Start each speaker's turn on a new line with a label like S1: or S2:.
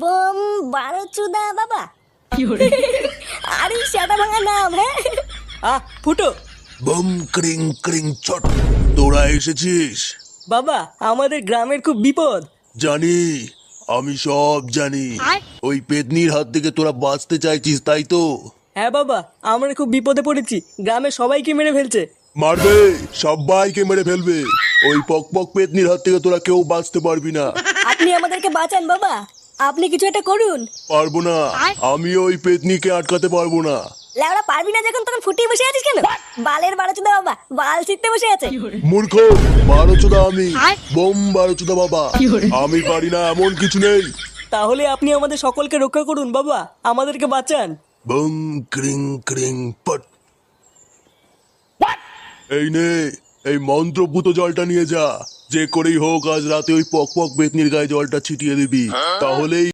S1: Bomb বারো চুদা বাবা আরে সেটা ভাঙা নাম হ্যাঁ?
S2: আহ ফুটো।
S3: বম ক্রিং ক্রিং ছট। তোরা এসেছিস?
S2: বাবা আমাদের গ্রামের খুব বিপদ।
S3: জানি আমি সব জানি। ওই পেতনির হাত থেকে তোরা বাঁচতে চাইছিস তাই তো?
S2: হ্যাঁ বাবা আমরা খুব বিপদে পড়েছি। গ্রামের সবাইকে মেরে ফেলছে।
S3: মারবে সবাইকে মেরে ফেলবে। ওই পক পক পেতনির হাত থেকে তোরা কেউ বাঁচতে পারবি না।
S1: আপনি আমাদেরকে বাঁচান বাবা। আপনি কিছু একটা করুন।
S3: পারব না। আমি ওই পেতনিকে আটকাতে পারব না।
S1: লেওড়া পারবি না যখন তখন ফুটিয়ে বসে আছিস কেন? বালের বারো চুদা বাবা বাল ছিটতে বসে আছে।
S3: মূর্খ বারো চোদা আমি বোম বারো চোদা বাবা আমি পারি না এমন কিছু নেই।
S2: তাহলে আপনি আমাদের সকলকে রক্ষা করুন বাবা আমাদেরকে বাঁচান।
S3: বম ক্রিং ক্রিং পট। এই নে এই মন্ত্রপুত জলটা নিয়ে যা। যে করেই হোক আজ রাতে ওই পক পক বেতনির গায়ে জলটা ছিটিয়ে দিবি। তাহলেই